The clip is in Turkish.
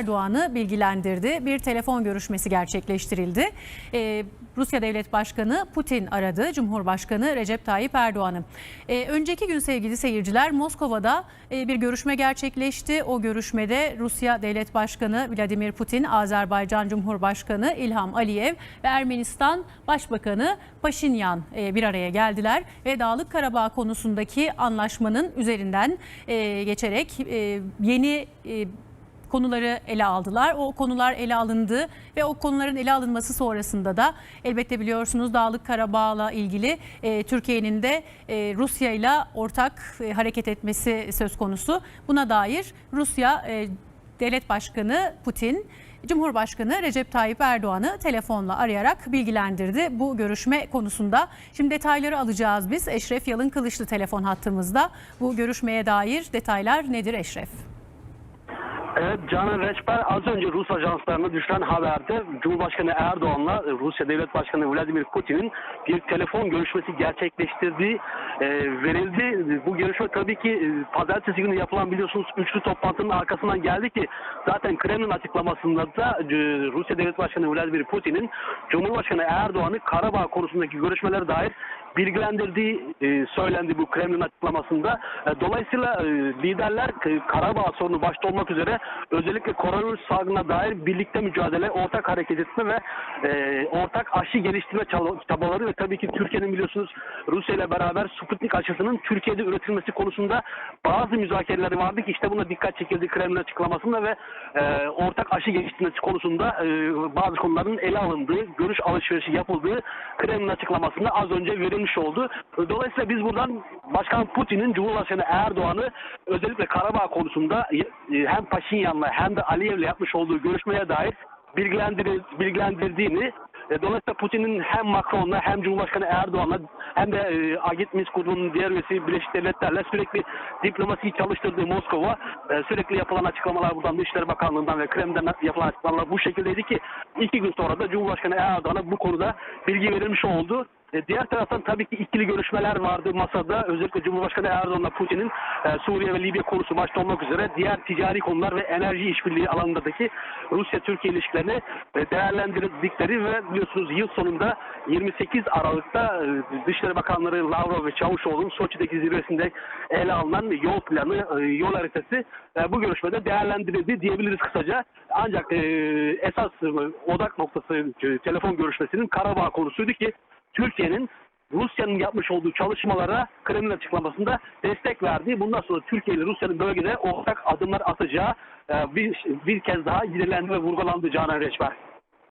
Erdoğan'ı bilgilendirdi. Bir telefon görüşmesi gerçekleştirildi. Ee, Rusya Devlet Başkanı Putin aradı Cumhurbaşkanı Recep Tayyip Erdoğan'ı. Ee, önceki gün sevgili seyirciler Moskova'da e, bir görüşme gerçekleşti. O görüşmede Rusya Devlet Başkanı Vladimir Putin, Azerbaycan Cumhurbaşkanı İlham Aliyev ve Ermenistan Başbakanı Paşinyan e, bir araya geldiler ve Dağlık Karabağ konusundaki anlaşmanın üzerinden e, geçerek e, yeni e, konuları ele aldılar. O konular ele alındı ve o konuların ele alınması sonrasında da elbette biliyorsunuz Dağlık Karabağ'la ilgili e, Türkiye'nin de e, Rusya ile ortak e, hareket etmesi söz konusu. Buna dair Rusya e, Devlet Başkanı Putin Cumhurbaşkanı Recep Tayyip Erdoğan'ı telefonla arayarak bilgilendirdi bu görüşme konusunda. Şimdi detayları alacağız biz. Eşref Yalın Kılıçlı telefon hattımızda. Bu görüşmeye dair detaylar nedir Eşref? Evet Canan Reçber az önce Rus ajanslarına düşen haberde Cumhurbaşkanı Erdoğan'la Rusya Devlet Başkanı Vladimir Putin'in bir telefon görüşmesi gerçekleştirdiği e, verildi. Bu görüşme tabii ki e, pazartesi günü yapılan biliyorsunuz üçlü toplantının arkasından geldi ki zaten Kremlin açıklamasında da e, Rusya Devlet Başkanı Vladimir Putin'in Cumhurbaşkanı Erdoğan'ı Karabağ konusundaki görüşmelere dair bilgilendirdiği e, söylendi bu Kremlin açıklamasında. E, dolayısıyla e, liderler e, Karabağ sorunu başta olmak üzere özellikle koronavirüs salgına dair birlikte mücadele, ortak hareket etme ve e, ortak aşı geliştirme çaba- çabaları ve tabii ki Türkiye'nin biliyorsunuz Rusya ile beraber Sputnik aşısının Türkiye'de üretilmesi konusunda bazı müzakereleri vardı ki işte buna dikkat çekildi Kremlin açıklamasında ve e, ortak aşı geliştirmesi konusunda e, bazı konuların ele alındığı, görüş alışverişi yapıldığı Kremlin açıklamasında az önce verilmiş oldu. Dolayısıyla biz buradan Başkan Putin'in Cumhurbaşkanı Erdoğan'ı özellikle Karabağ konusunda e, hem Paşinyan'la hem de Aliyev'le yapmış olduğu görüşmeye dair bilgilendir, bilgilendirdiğini e, Dolayısıyla Putin'in hem Macron'la hem Cumhurbaşkanı Erdoğan'la hem de e, Agit Minsk grubunun diğer üyesi Birleşik Devletler'le sürekli diplomasiyi çalıştırdığı Moskova e, sürekli yapılan açıklamalar buradan Dışişleri Bakanlığı'ndan ve Kremlin'den yapılan açıklamalar bu şekildeydi ki iki gün sonra da Cumhurbaşkanı Erdoğan'a bu konuda bilgi verilmiş oldu. E, Diğer taraftan tabii ki ikili görüşmeler vardı masada. Özellikle Cumhurbaşkanı Erdoğan'la Putin'in e, Suriye ve Libya konusu başta olmak üzere diğer ticari konular ve enerji işbirliği alanındaki Rusya-Türkiye ilişkilerini e, değerlendirdikleri ve biliyorsunuz yıl sonunda 28 Aralık'ta Dışişleri Bakanları Lavrov ve Çavuşoğlu'nun Soçi'deki zirvesinde ele alınan yol planı, yol haritası bu görüşmede değerlendirildi diyebiliriz kısaca. Ancak esas odak noktası telefon görüşmesinin Karabağ konusuydu ki Türkiye'nin Rusya'nın yapmış olduğu çalışmalara Kremlin açıklamasında destek verdiği, bundan sonra Türkiye ile Rusya'nın bölgede ortak adımlar atacağı e, bir, bir kez daha ilerlendi ve vurgulandı Canan Reçber.